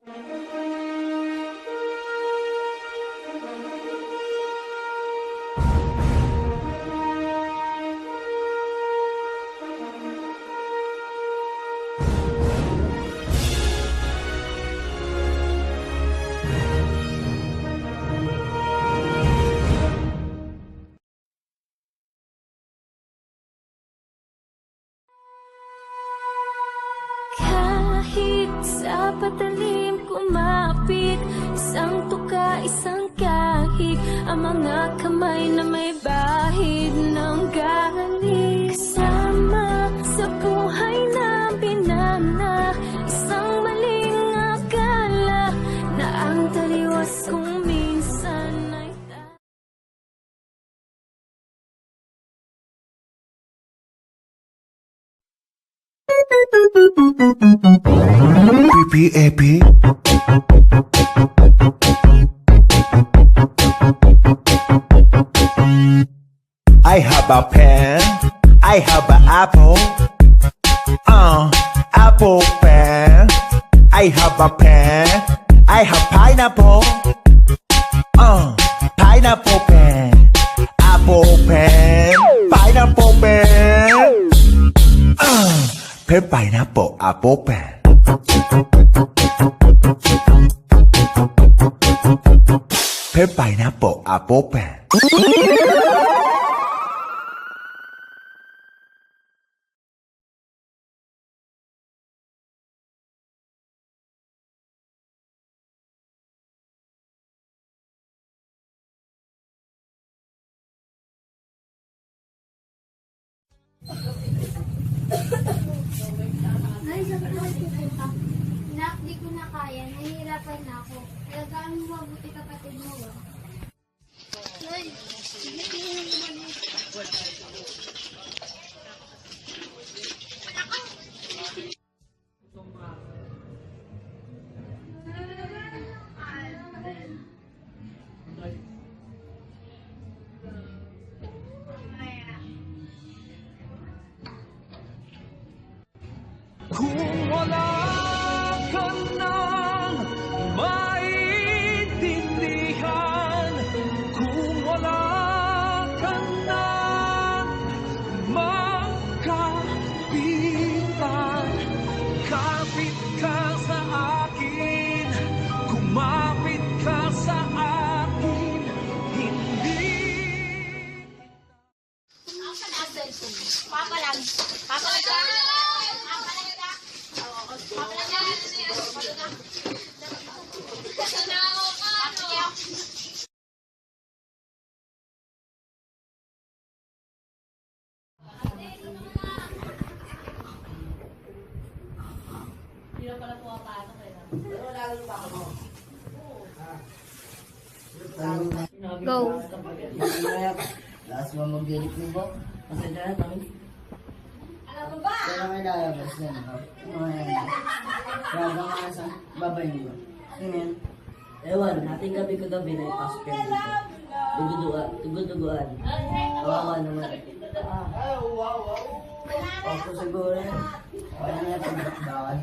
Kahit sa patalim Ang mga kamay na may bahid ng galing Kasama sa buhay na binana. Isang maling akala Na ang taliwas kung minsan ay Epi I have a pen I have an apple uh, apple pen I have a pen I have pineapple uh, pineapple pen apple pen pineapple pen uh, pen pineapple apple pen pineapple apple pie. Ay, sabi ko ay pupunta. Nak, di ko na kaya. Nahihirapan na ako. Kaya gaano mo mabuti kapatid mo, ah. Ay, hindi ko na naman. Go. Last mo mag-edit mo ba? Pasensya na kami. Alam mo ba? Kaya may lalabas yan. Mga yan. Bago nga sa babay mo ba? Ganyan. Ewan, nating gabi kagabi na ipasok yan dito. Duguduan, duguduguan. Kawawa naman. Ah. Opo siguro yan. Kaya na yung pagbakbakan.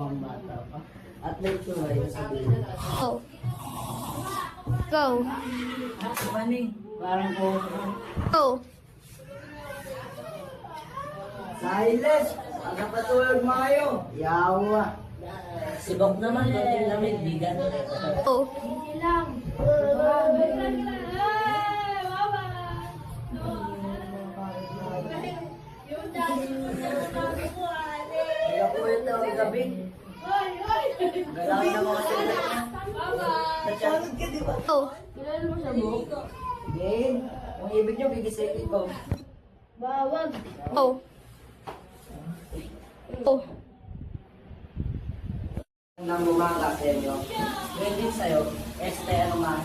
Mukhang bata pa. At late ko nga yung sabihin. Go. Go. Mani, parang po. Go. Silas, pagkapatulog mayo. Yawa. Sibok naman, konting lamig, bigat. Go. Kaya po yun daw ang gabi. Galawin na mga sila. Natsalot ka, di ba? Go. Kilala mo siya, Bo? Ibig ko. Bawag. Go. Go. Nang bumaga sa inyo. Din sa'yo, este ano man.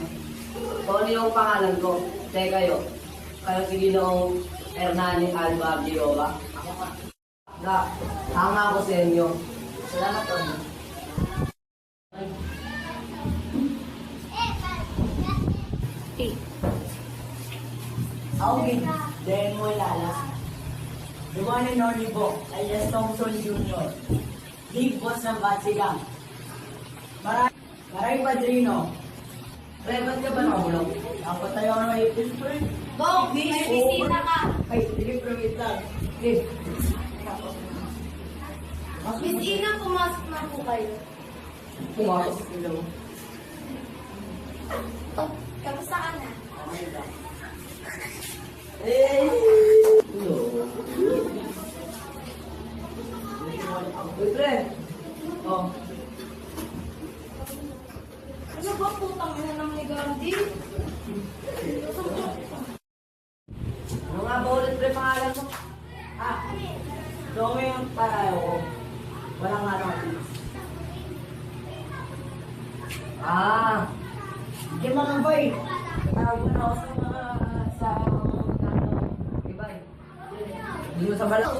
Kung ano yung pangalan ko, te kayo. Kayo Ginoong Hernani Alba Bioba. Ako ka. Na, tama ako sa inyo. Salamat po. Eight. Ako gid, dahil mo lalas. The one and only po, alias Thompson Jr. Big boss ng Batsigang. Maray, maray padrino. Pre, ba't ka ba nakulong? Ako tayo ang may pre. Bong, may bisita ka. Ay, pre, wait lang. Okay. Miss Ina, pumasok na po kayo. pumasok sila. Oh, kamusta ka na? Eh! Hello. Pre. Oh, Ano ba putang ina ng ni Gandhi? ano nga ba ulit pre pangalan mo? Ah, Rome yung Walang ano. Ah, hindi mo lang boy. Tawag mo na ako sa mga, sa mga, ano, iba eh. Hindi mo sa balaw.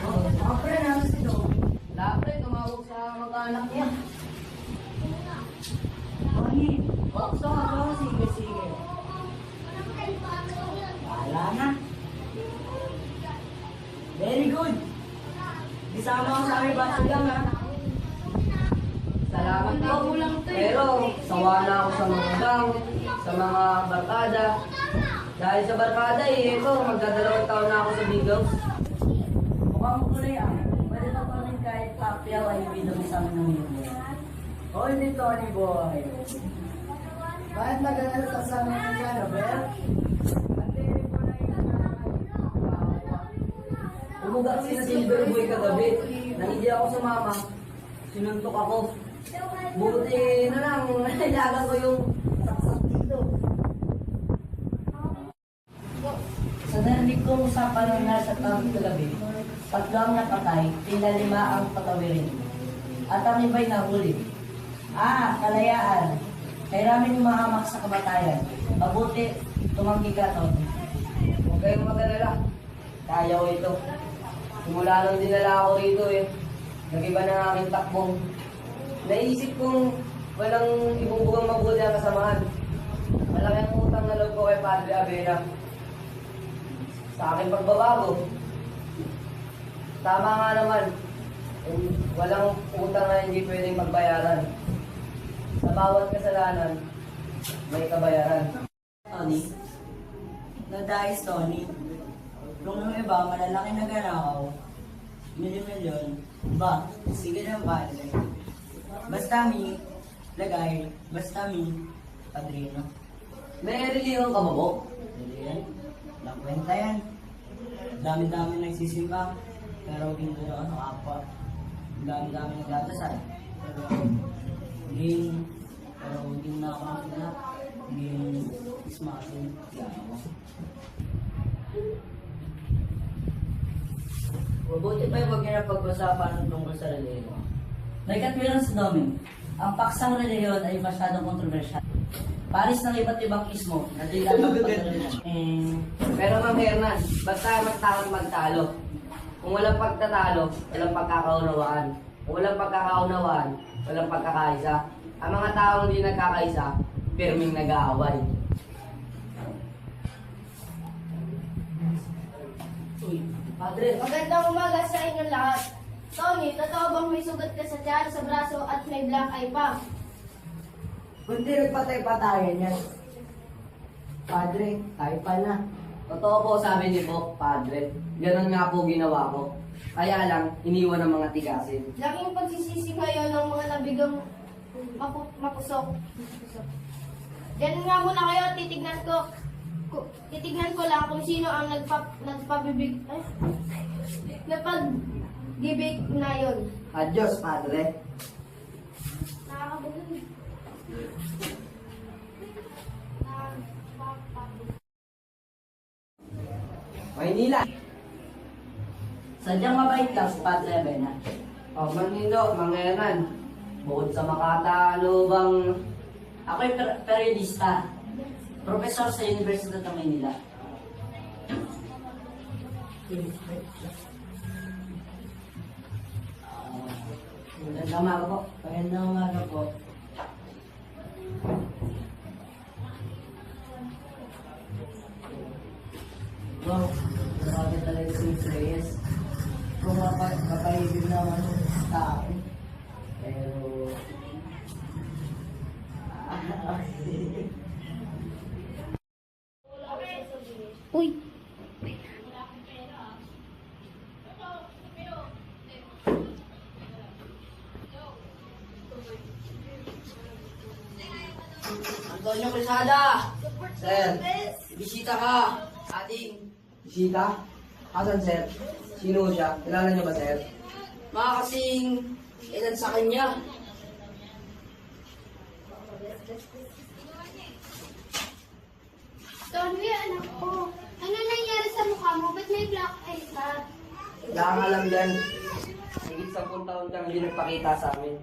Oh, mga pre, nasa si Rome. Wala pre, tumawag sa mga anak niya. Mami, wag sa ka, sige, sige. Wala na. Very good. Isama ko sa aming baso lang ha. Salamat po. Pero sawa na ako sa mga gang, sa mga barkada. Dahil sa barkada eh, ito, magdadalawang taon na ako sa Bigaw. Mukhang kulay ah. Pwede na pa rin kahit papyaw ay bidong sa amin ng mundo. Hoy, ni Tony Boy. Bakit nagandang kasama ng gano'n, Umuga kasi na silver boy kagabi. Nang hindi ako sumama, sinuntok ako. Buti na lang, nailagan ko yung saksak dito. Sa narinig kong usapan ng nasa tabi kagabi, tatlo ang napatay, tila lima ang patawirin. At ang iba'y nahuli. Ah, kalayaan. Kay ramin yung mahamak sa kamatayan. Mabuti, tumanggi ka, Tony. Huwag kayong mag-alala. Kaya ko ito. Simula nung dinala ako rito eh. Nag-iba na aking takbong. Naisip kong walang ibubugang mabuti ang kasamahan. Malaki ang utang na loob ko kay Padre Abena. Sa aking pagbabago. Tama nga naman. Eh, Walang utang na hindi pwedeng magbayaran. Sa bawat kasalanan, may kabayaran. Tony, nadais Tony. Kung yung iba, malalaki na ganakaw, milyon-milyon, ba, sige na padre. Basta mi, lagay, basta mi, padrino. May reliyon ka ba? Reliyon? Nakwenta yan. Dami-dami nagsisimba, pero hindi na ano, apa. Dami-dami nagdadasal. Pero, hindi, pero hindi na ako sila. Hindi smartin, yan ako. Mabuti pa yung huwag niyo na pag-usapan ng tungkol sa reliyon. May sa Domin. Ang paksang reliyon ay masyadong kontrobersyal. Paris ng iba't ibang ismo na di lang eh, Pero Ma'am Hernan, basta magtakot magtalo. Kung walang pagtatalo, walang pagkakaunawaan. Kung walang pagkakaunawaan, walang pagkakaisa. Ang mga taong hindi nagkakaisa, pirming nag-aaway. Uy, Padre, Magandang umaga sa inyong lahat. Tony, totoo bang may sugat ka sa tiyan, sa braso at may black eye pa? Kundi nagpatay-patayan yan. Padre, tayo pa na. Totoo po sabi ni po, Padre. Ganon nga po ginawa ko. Kaya lang, iniwan ng mga tigasin. Laking pagsisisi ngayon ng mga nabigang mapu- mapusok. Diyan nga muna kayo, titignan ko. Titignan ko lang kung sino ang nagpa, nagpabibig, ay, nagpagibig na yun. Adios, Padre. Nakakabulan. Maynila. Sadyang mabait lang si Padre Abena. O, oh, Manindo, Mangeran. Bukod sa Makata, ano bang... Ako'y per periodista. Profesor sa Universidad ng Maynila. Magandang umaga po. Magandang umaga po. Wow, grabe bakit talaga si Miss Reyes. Kung mapa, mapahibig naman yung tao. Pero... Uy! Antonio Quesada! Sir, bisita ka. Ating bisita? Asan, sir? Sino siya? Kilala niyo ba, sir? Mga kasing edad sa kanya. Tony, anak ko. Ano nangyari sa mukha mo? Ba't may black eye ka? Wala kang alam yan. Higit sa taon kang hindi nagpakita sa amin.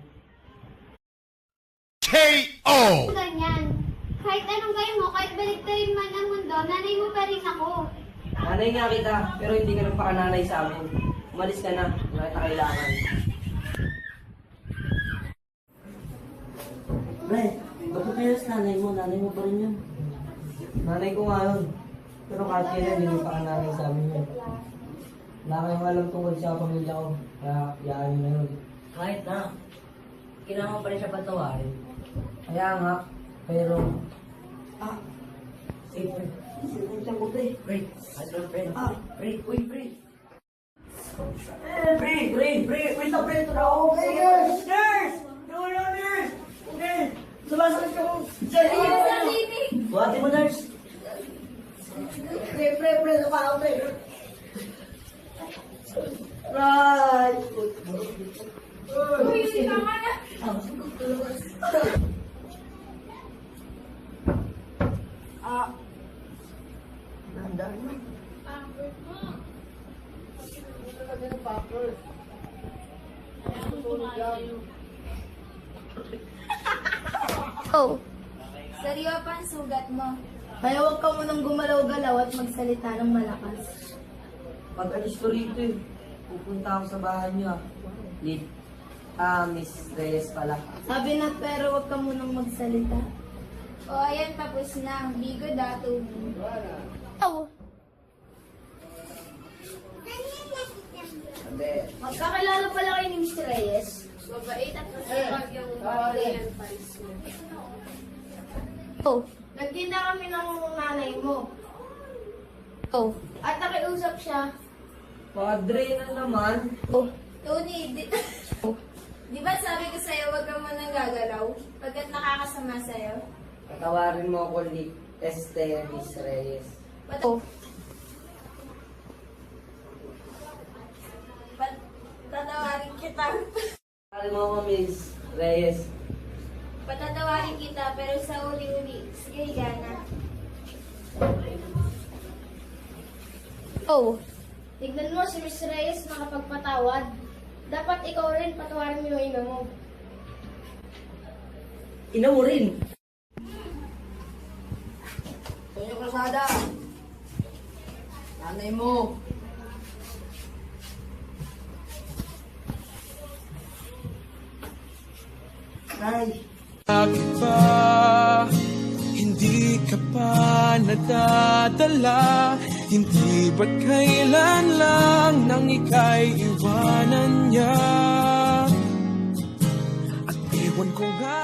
K.O. Ganyan. Kahit anong gawin mo, kahit baliktarin man ang mundo, nanay mo pa rin ako. Nanay nga kita, pero hindi ka nagpakananay sa amin. Umalis ka na, wala kita kailangan. Pre, ba't mo kayo sa nanay mo? Nanay mo pa rin yun. Nanay ko nga yun. Pero kahit kailan, hindi nagpakananay sa amin yun. Wala kayong alam tungkol sa pamilya ko, kaya yaan nyo na yun. Kahit na, kailangan mo pa rin siya patawarin. Kaya nga, pero... Ah, safe pre. Safe pre, pre. Pre, your friend? Ah, pre, uy, pre. Eh, pre, pre, pre, wait na, pre, ito na ako. Hey, nurse! Nurse! No, no, nurse! Okay, sumasakit ka mo. Sarili! Buhati mo, nurse. Pre, pre, pre, napa ako, pre. Right! Uy, tama na! Ah. Nandang na. Oh. Seryo pa ang sugat mo. Kaya huwag ka munang gumalaw-galaw at magsalita ng malakas. Pag alis ko rito eh, pupunta ako sa bahay niyo ah. Lead. Ah, Miss Reyes pala. Sabi na pero huwag ka munang magsalita. O, ayan, tapos na. Bigo dato. Oh. Hindi. Magkakilala pala kayo ni Mr. Reyes. Mabait at masipag yung Korean Paris mo. Oh. Nagkita kami ng nanay mo. Oh. At nakiusap siya. Padre na naman. Oh. Tony, di, di ba sabi ko sa'yo, wag ka munang gagalaw? Pagkat nakakasama sa'yo. Patawarin mo ako, Lee. Este, Miss Reyes. Pat- Oh. pat- tatawarin kita. Patawarin mo ako, Miss Reyes. Patatawarin kita, pero sa uli-uli. Sige, higa na. Oh. Tignan mo si Miss Reyes nakapagpatawad. Dapat ikaw rin patawarin mo yung ina mo. Ina mo rin. Tonyo Cruzada. Nanay mo. Nay. Bakit ba hindi ka pa nadadala? Hindi ba't kailan lang nang ika'y iwanan niya? At ewan ko nga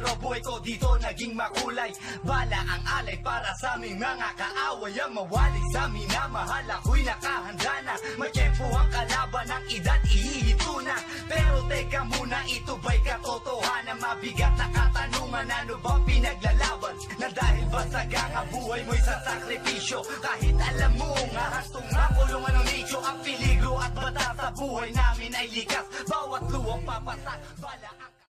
pero buhay ko dito Naging makulay. Bala ang alay para sa aming mga kaaway. Ang mawali sa minamahal Ako'y nakahanda na. May tempo ang kalaban ng edad Ihihito na. Pero teka muna ito ba'y katotohanan Mabigat na katanungan? Ano ba pinaglalaban? Na dahil ba sa ganga buhay mo'y sa sakripisyo? Kahit alam mo nga hastong nga kulungan ng nicho Ang peligro at bata buhay namin ay likas. Bawat luwang papasak, bala